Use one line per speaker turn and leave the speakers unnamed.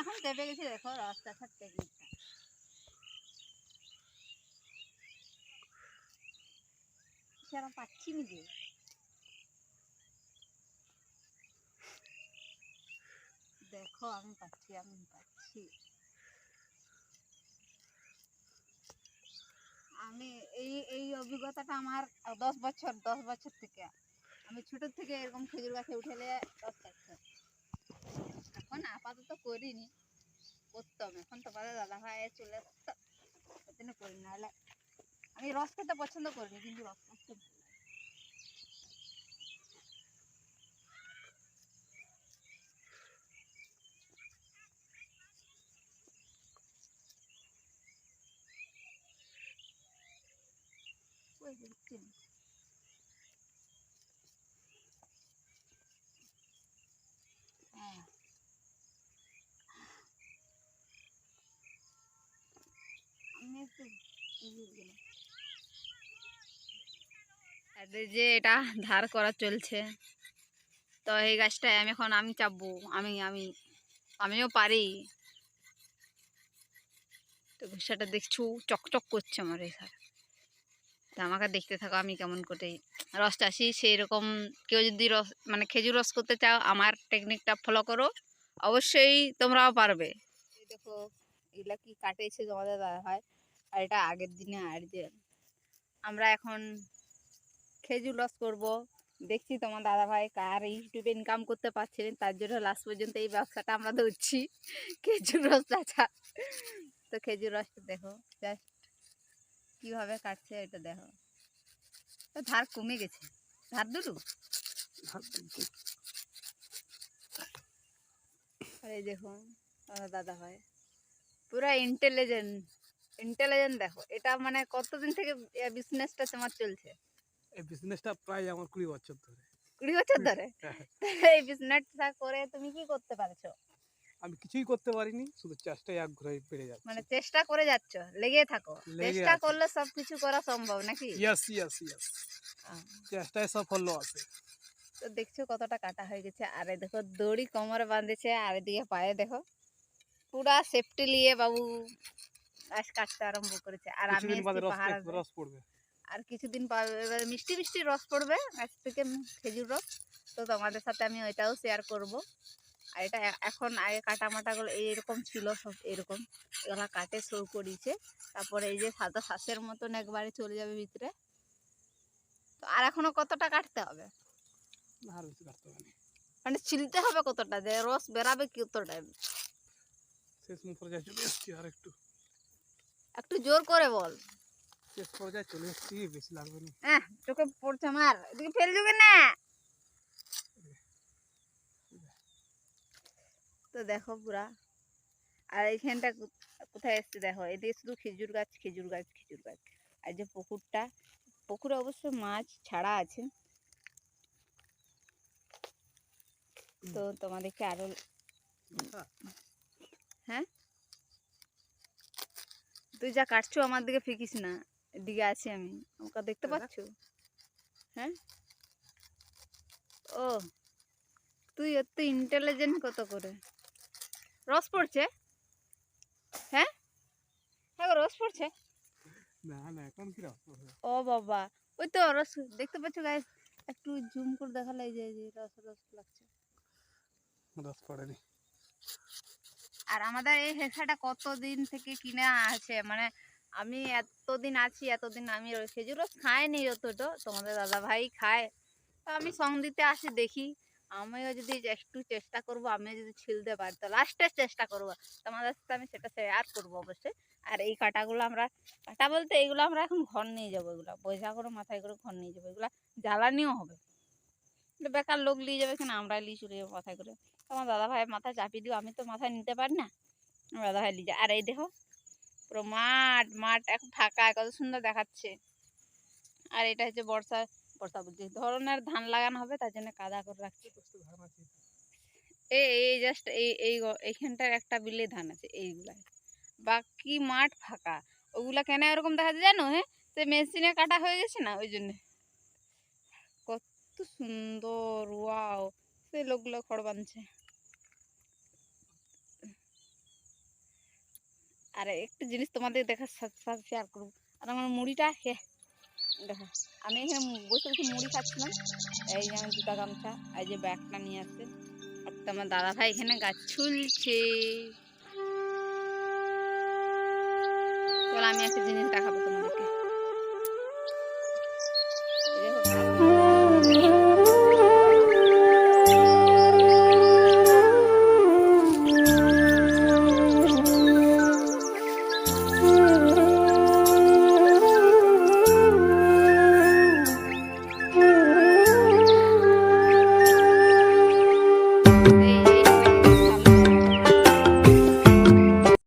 এখন কেঁপে গেছি, দেখো, রাস্তা ছাড় টেকনিকটা সেরকম পাচ্ছি নি দেখো, আমি পাচ্ছি আমি পাচ্ছি। আমি এই এই অভিজ্ঞতাটা আমার দশ বছর দশ বছর থেকে। আমি ছোট থেকে এরকম খেজুর গাছে উঠেলে রস এখন আপাতত করিনি। করতাম, এখন তো বাদে দাদা ভাই চলে আসতো ওই করি নাহলে আমি রস খেতে পছন্দ করিনি, কিন্তু রস ভালো লাগে। ওই যে হচ্ছে না। হ্যাঁ আমি একটু ইয়ে দিলাম। আর এই যে এটা ধার করা চলছে। তো এই গাছটায় আমি এখন আমি চাপবো। আমি আমি, আমিও পারি। তো সেটা দেখছু? চকচক করছে আমার এখানে তো আমাকে দেখতে থাকো আমি কেমন করে। রস চাষি সেই রকম কেউ যদি রস মানে খেজুর রস করতে চাও, আমার টেকনিকটা ফলো করো। অবশ্যই তোমরাও পারবে। এই দেখো, এগুলা কি কাটেছে তোমাদের দাদা হয়? আর এটা আগের দিনে আর যে আমরা এখন খেজুর রস করব। দেখছি তোমার দাদা ভাই কার ইউটিউবে ইনকাম করতে পারছিলেন তার জন্য লাস্ট পর্যন্ত এই ব্যবসাটা আমরা ধরছি। খেজুর রস চাচা তো খেজুর রসটা দেখো জাস্ট কীভাবে কাটছে এটা দেখো। তো ধার কমে গেছে। ধার দুটো আর এই দেখো আমার দাদা ভাই পুরা ইন্টেলিজেন্ট ইন্টেলিজেন্ট দেখো। এটা মানে কতদিন থেকে বিজনেসটা তোমার চলছে?
এই বিজনেসটা প্রায় আমার কুড়ি বছর ধরে।
কুড়ি বছর ধরে?
হ্যাঁ।
এই বিজনেসটা করে তুমি কি করতে পারছ?
আমি কিছুই করতে পারিনি শুধু চেষ্টাই ঘুরে বেড়ে যাচ্ছে।
মানে চেষ্টা করে যাচ্ছ লেগে থাকো। চেষ্টা। করলে সবকিছু করা সম্ভব নাকি?
ইয়াস ইয়াস ইয়াস চেষ্টায় সাফল্য আছে।
তো দেখছ কতটা কাটা হয়ে গেছে। আর দেখো দড়ি কোমরে বাঁধেছে আর এদিকে পায়ে দেখো পুরা সেফটি নিয়ে বাবু। গাছ কাটতে আরম্ভ করেছে। আর আমি
রস পড়বে,
আর কিছুদিন পর এবার মিষ্টি মিষ্টি রস পড়বে গাছ থেকে খেজুর রস। তো তোমাদের সাথে আমি ওইটাও শেয়ার করব। আর এটা এখন আগে কাটা মাটাগুলো এইরকম ছিল সব এরকম। এগুলা কাটে সৌ করিয়েছে। তারপরে এই যে সাদা শ্বাসের মতন একবারে চলে যাবে ভিতরে। তো আর এখনও কতটা কাটতে হবে। মানে ছিলতে হবে কতটা? যে রস বেরাবে কতটা
শেষ চলে এসেছি আর একটু
একটু জোর করে বল।
শেষ পর্যায়ে চলে এসেছি বেশি লাগবে না।
হ্যাঁ চোখে পড়ছে আমার। এদিকে ফেল যাবে না। তো দেখো পুরা। আর এইখানটা কোথায় এসছে দেখো। এদিকে শুধু খেজুর গাছ খেজুর গাছ খেজুর গাছ। আর যে পুকুরটা পুকুরে অবশ্য মাছ ছাড়া আছে। তো তোমাদেরকে আরও হ্যাঁ? তুই যা কাটছো আমার দিকে ফেকিস না। এদিকে আছি আমি। আমাকে দেখতে পাচ্ছ? হ্যাঁ? ও তুই এত ইন্টেলিজেন্ট কত করে? রস পড়ছে? হ্যাঁ? হ্যাঁ গো, রস পড়ছে?
না না এখন কি রস
ও বাবা ওই তো রস দেখতে পাচ্ছ গায়ে একটু জুম করে দেখালে এই যে রস রস লাগছে।
রস পড়েনি।
আর আমাদের এই হেসাটা কতদিন থেকে কিনে আছে মানে আমি এতদিন আছি, এতদিন আমি ওই খেজুর রস খাইনি অতটা তোমাদের দাদা ভাই খায়। তো আমি সং দিতে আসি, দেখি। আমিও যদি একটু চেষ্টা করব, আমিও যদি ছিলতে পারি, তো লাস্টের চেষ্টা করব। তোমাদের সাথে আমি সেটা শেয়ার করব অবশ্যই। আর এই কাটাগুলো আমরা, কাটা বলতে এইগুলো আমরা এখন ঘর নিয়ে যাব এগুলো। বোঝা করে, মাথায় করে ঘর নিয়ে যাব। এগুলো জ্বালানিও হবে। বেকার লোক নিয়ে যাবে কিনা আমরা নিয়ে চলে যাব মাথায় করে। তোমার দাদা ভাই মাথায় চাপিয়ে দিও, আমি তো মাথায় নিতে পারি না। দাদা ভাই যায় আর এই দেখো, পুরো মাঠ মাঠ এখন ফাঁকা, কত সুন্দর দেখাচ্ছে। আর এটা হচ্ছে বর্ষা বর্ষা বলছি, ধরনের ধান লাগানো হবে, তার জন্য কাদা করে রাখছে। এই এই জাস্ট এই এই এইখানটার একটা বিলে ধান আছে, এইগুলাই। বাকি মাঠ ফাঁকা। ওগুলা কেন এরকম দেখা যায় জানো হ্যাঁ? সে মেশিনে কাটা হয়ে গেছে না, ওই জন্যে। কত সুন্দর, ওয়াও সে লোকগুলো খড় বাঁধছে। আর একটু জিনিস তোমাদের দেখার সাথে শেয়ার করব। আর আমার মুড়িটা, হে, দেখো, আমি এখানে বসে বসে মুড়ি খাচ্ছিলাম। এই যে আমার জুতা গামছা, এই যে ব্যাগটা নিয়ে আসছে আর আমার দাদা ভাই এখানে গাছ ছুলছে। চলো আমি একটা জিনিস দেখাবো তোমার